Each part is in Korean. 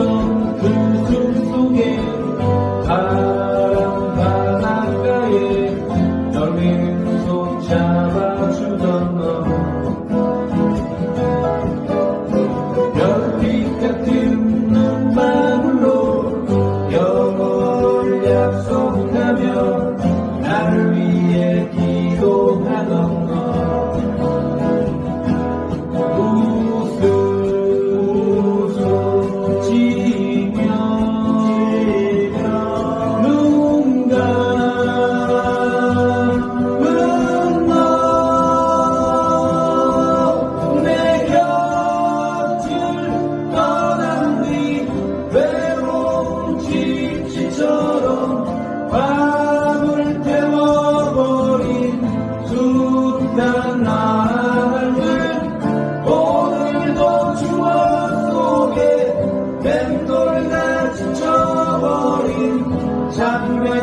wrong. 면 나를 오늘도 추억 속에 맴돌다 지쳐버린 장면.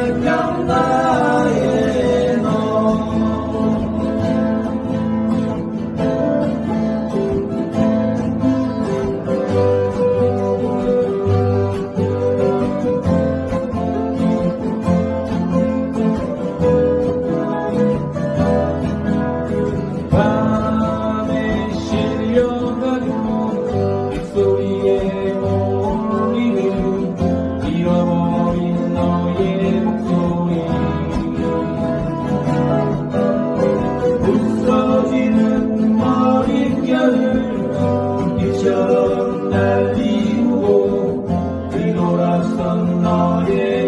넌 너의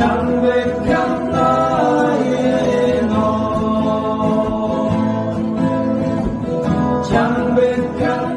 담백한 나의 너 담백한